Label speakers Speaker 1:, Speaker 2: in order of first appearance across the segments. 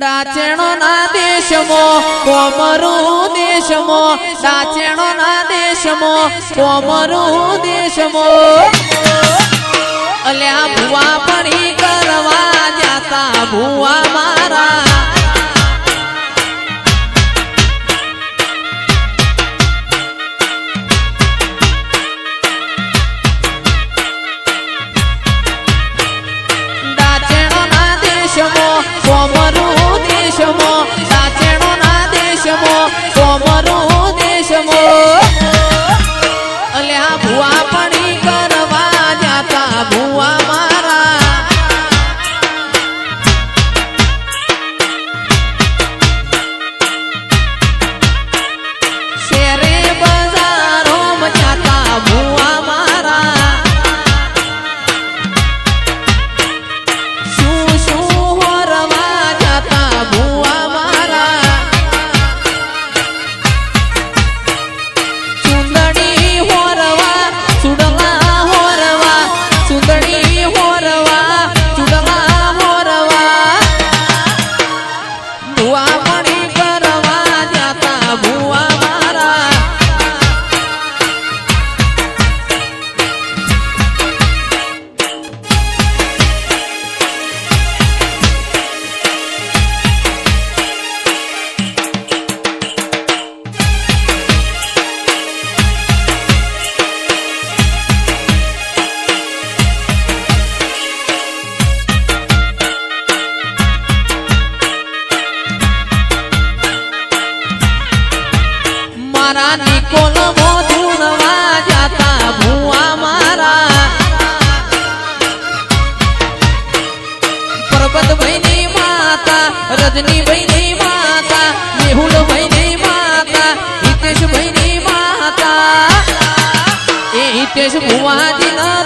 Speaker 1: ડાચેણો ના દેશમો, કોમરો દેશમો ડાચેણો ના દેશમો, કોમરો દેશમો. અલ્યા ભુવા પડી કરવા જાતા, ભુવા મારા તારા નિકોલ મોધુરવા જાતા ભુવા મારા પરબતભાઈ ની માતા રજનીભાઈ ની માતા મેહુલભાઈ ની માતા હિતેશભાઈ ની માતા એ હિતેશ ભુવાજી ના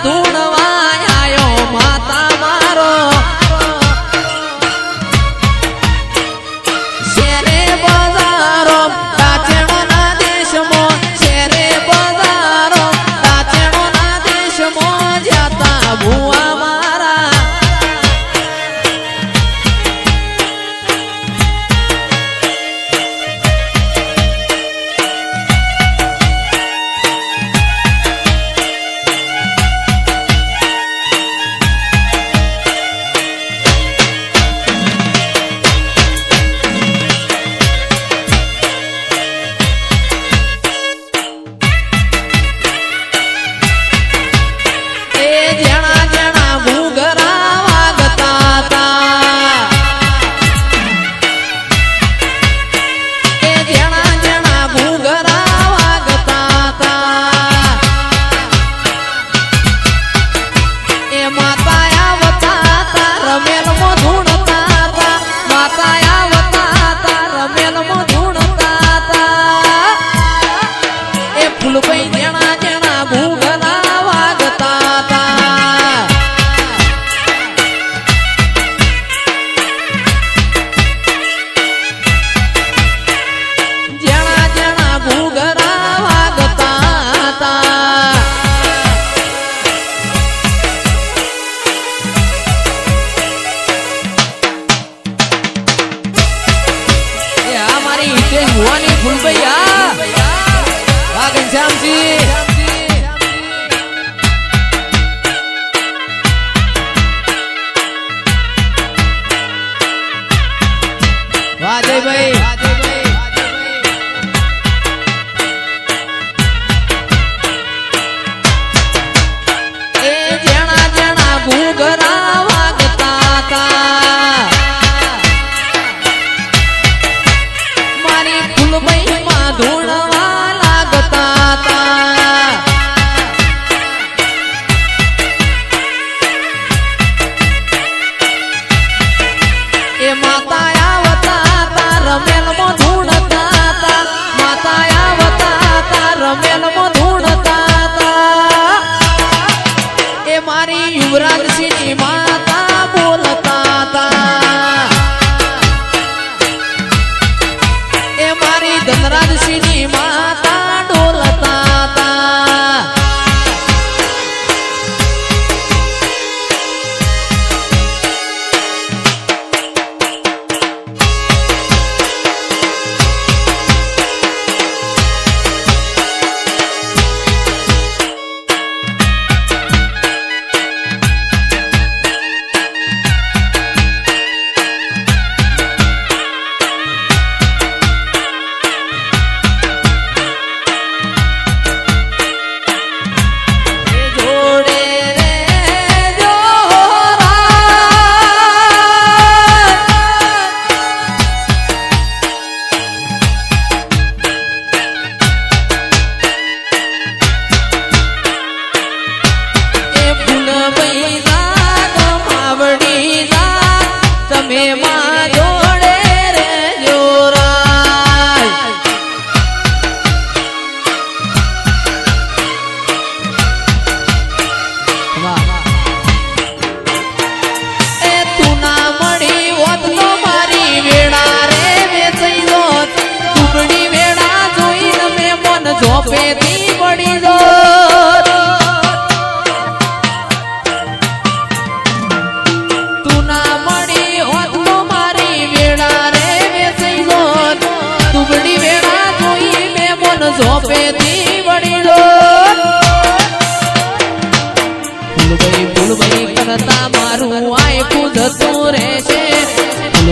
Speaker 1: 五个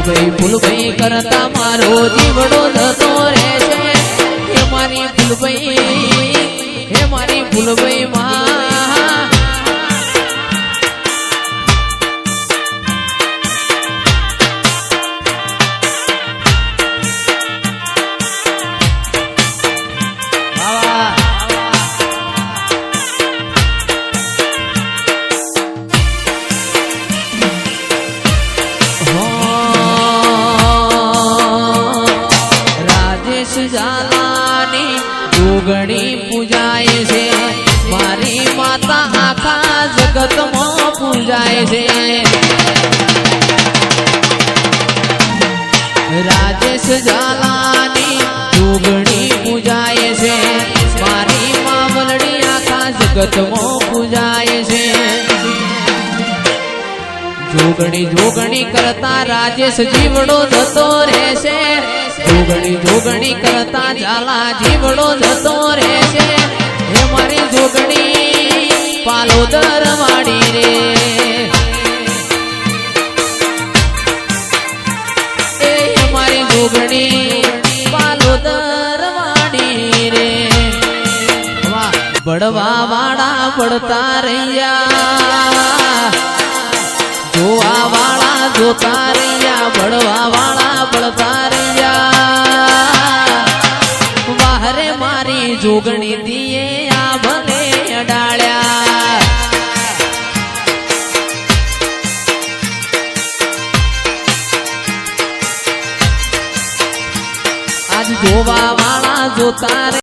Speaker 1: ફૂલભાઈ ફૂલભાઈ કરતા મારો જીવડો જતો રહેશે. હે મારી ફૂલભાઈ રાજેશ ઝાલાની પૂજાય છે. મારી માતા આખા જગતમાં પૂજાય છે. રાજેશ ઝાલાની જોગણી પૂજાય છે. મારી મામલડી આખા જગતમાં પૂજાય છે. જોગણી જોગણી કરતા રાજેશ જીવડો જતો રહેશે. જોગણી જોગણી કરતા ઝાલા જીવડો જતો રહેશે હે મારી જોગણી પાલોદર વાડી રે. એ મારી જોગણી પાલોદર વાડી રે. બળવા વાળા પડતા રહ્યા. જોવા વાળા જોતા રહ્યા બળવા વાળા મારી જોગણી દીએ આ ભલે અડાળ્યા. આજ જોવા વાળા જોતા